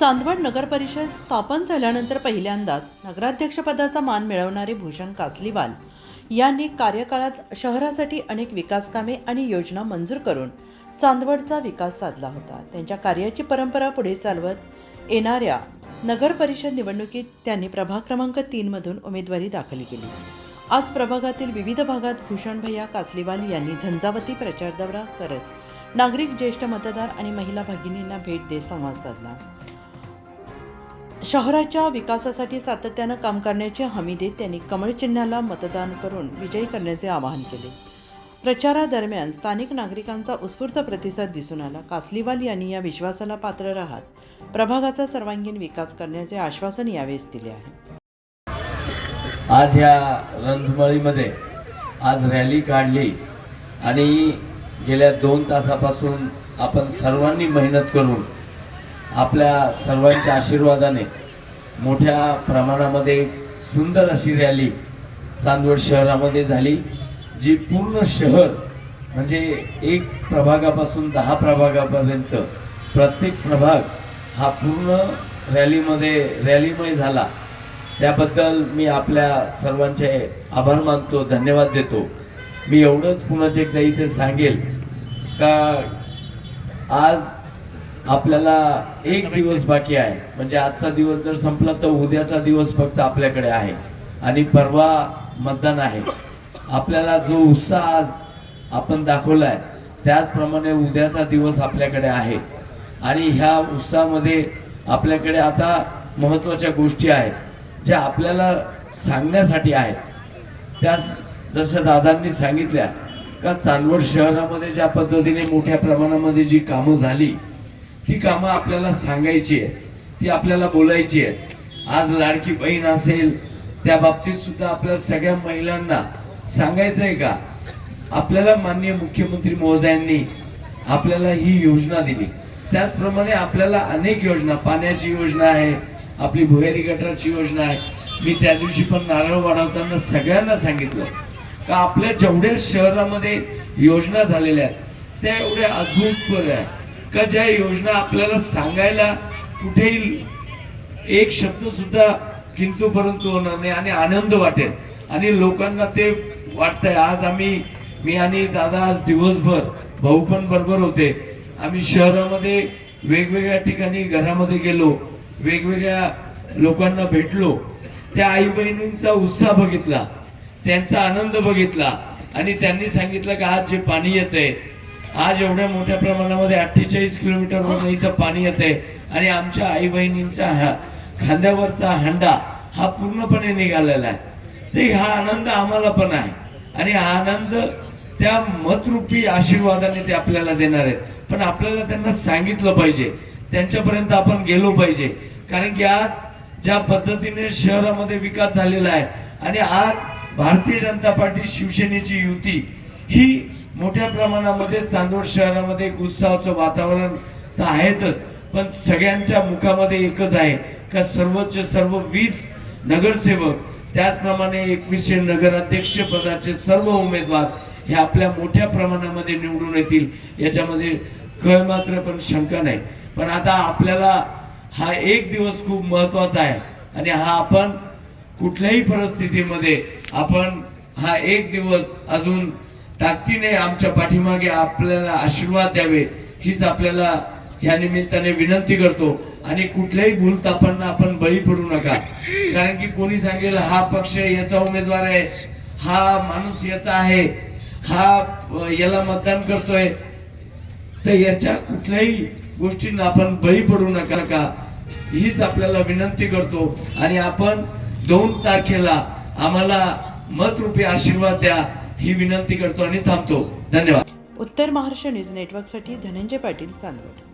चांदवड नगर परिषद स्थापन झाल्यानंतर पहिल्यांदाच नगराध्यक्षपदाचा मान मिळवणारे भूषण कासलीवाल यांनी कार्यकाळात शहरासाठी अनेक विकासकामे आणि योजना मंजूर करून चांदवडचा विकास साधला होता. त्यांच्या कार्याची परंपरा पुढे चालवत येणाऱ्या नगर परिषद निवडणुकीत त्यांनी प्रभाग क्रमांक तीनमधून उमेदवारी दाखल केली. आज प्रभागातील विविध भागात भूषण भैया कासलीवाल यांनी झंझावती प्रचार दौरा करत नागरिक ज्येष्ठ मतदार आणि महिला भगिनींना भेट देत संवाद साधला. शहराच्या विकासासाठी सातत्यानं काम करण्याची हमी देत त्यांनी कमळ चिन्हाला मतदान करून विजयी करण्याचे आवाहन केले. प्रचारादरम्यान स्थानिक नागरिकांचा उत्स्फूर्त प्रतिसाद दिसून आला. कासलीवाल यांनी या विश्वासाला पात्र राहत प्रभागाचा सर्वांगीण विकास करण्याचे आश्वासन यावेळेस दिले आहे. आज ह्या रणधुमाळीमध्ये आज रॅली काढली आणि गेल्या दोन तासापासून आपण सर्वांनी मेहनत करून आपल्या सर्वांच्या आशीर्वादाने मोठ्या प्रमाणामध्ये सुंदर अशी रॅली चांदवड शहरामध्ये झाली जी पूर्ण शहर म्हणजे एक प्रभागापासून दहा प्रभागापर्यंत प्रत्येक प्रभाग हा पूर्ण रॅलीमध्ये रॅलीमय झाला. त्याबद्दल मी आपल्या सर्वांचे आभार मानतो धन्यवाद देतो. मी एवढंच पुन्हा एकदा इथे सांगेल का आज आपल्याला एक दिवस बाकी आहे. म्हणजे आजचा दिवस जर संपला तर उद्याचा दिवस फक्त आपल्याकडे आहे. आणि परवा मतदान आहे. आपल्याला जो उत्साह आज आपण दाखवलाय त्याचप्रमाणे उद्याचा दिवस आपल्याकडे आहे. आणि ह्या उत्साहामध्ये आपल्याकडे आता महत्त्वाच्या गोष्टी आहेत ज्या आपल्याला सांगण्यासाठी आहेत. त्याच जशा दादांनी सांगितल्या का चांदवड शहरामध्ये ज्या पद्धतीने मोठ्या प्रमाणामध्ये जी कामं झाली ही कामं आपल्याला सांगायची आहेत ती आपल्याला बोलायची आहेत. आज लाडकी बहीण असेल त्या बाबतीत सुद्धा आपल्या सगळ्या महिलांना सांगायचं आहे का? आपल्याला माननीय मुख्यमंत्री महोदयांनी आपल्याला ही योजना दिली. त्याचप्रमाणे आपल्याला अनेक योजना पाण्याची योजना आहे आपली भुयारी गटारची योजना आहे. मी त्या दिवशी पण नारळ वाढवताना सगळ्यांना सांगितलं का आपल्या जेवढ्या शहरामध्ये योजना झालेल्या आहेत त्या एवढ्या अद्भुत आहे का ज्या योजना आपल्याला सांगायला कुठेही एक शब्द सुद्धा किंतु परंतु होणार नाही आणि आनंद वाटेल. आणि लोकांना ते वाटतंय आज आम्ही मी आणि दादा आज दिवसभर भाऊ पण बरोबर होते. आम्ही शहरामध्ये वेगवेगळ्या ठिकाणी घरामध्ये गेलो वेगवेगळ्या लोकांना भेटलो. त्या आई बहिणींचा उत्साह बघितला त्यांचा आनंद बघितला आणि त्यांनी सांगितलं की आज जे पाणी येतंय आज एवढ्या मोठ्या प्रमाणामध्ये अठ्ठेचाळीस किलोमीटरवरून इथं पाणी येतंय. आणि आमच्या आई बहिणींचा हा खांद्यावरचा हांडा हा पूर्णपणे निघालेला आहे. ते हा आनंद आम्हाला पण आहे. आणि हा आनंद त्या मतरूपी आशीर्वादाने ते आपल्याला देणार आहेत. पण आपल्याला त्यांना सांगितलं पाहिजे. त्यांच्यापर्यंत आपण गेलो पाहिजे. कारण की आज ज्या पद्धतीने शहरामध्ये विकास झालेला आहे. आणि आज भारतीय जनता पार्टी शिवसेनेची युती ही मोठ्या प्रमाणामध्ये चांदवड शहरामध्ये एक उत्साहाचं वातावरण तर आहेतच पण सगळ्यांच्या मुखामध्ये एकच आहे का सर्वच सर्व वीस नगरसेवक त्याचप्रमाणे एकवीसशे नगराध्यक्ष पदाचे सर्व उमेदवार हे आपल्या मोठ्या प्रमाणामध्ये निवडून येतील याच्यामध्ये कळ मात्र पण शंका नाही. पण आता आपल्याला हा एक दिवस खूप महत्त्वाचा आहे आणि हा आपण कुठल्याही परिस्थितीमध्ये आपण हा एक दिवस अजून ताकदीने आमच्या पाठीमागे आपल्याला आशीर्वाद द्यावे हीच आपल्याला या निमित्ताने विनंती करतो. आणि कुठल्याही भूलतापांना आपण बळी पडू नका. कारण की कोणी सांगेल हा पक्ष याचा उमेदवार आहे हा माणूस याचा आहे हा याला मतदान करतोय. तर याच्या कुठल्याही गोष्टींना आपण बळी पडू नका नका. हीच आपल्याला विनंती करतो. आणि आपण दोन तारखेला आम्हाला मतरूपी आशीर्वाद द्या. ही विनंती करतो आणि थांबतो. धन्यवाद. उत्तर महाराष्ट्र न्यूज नेटवर्कसाठी धनंजय पाटील चांदवड.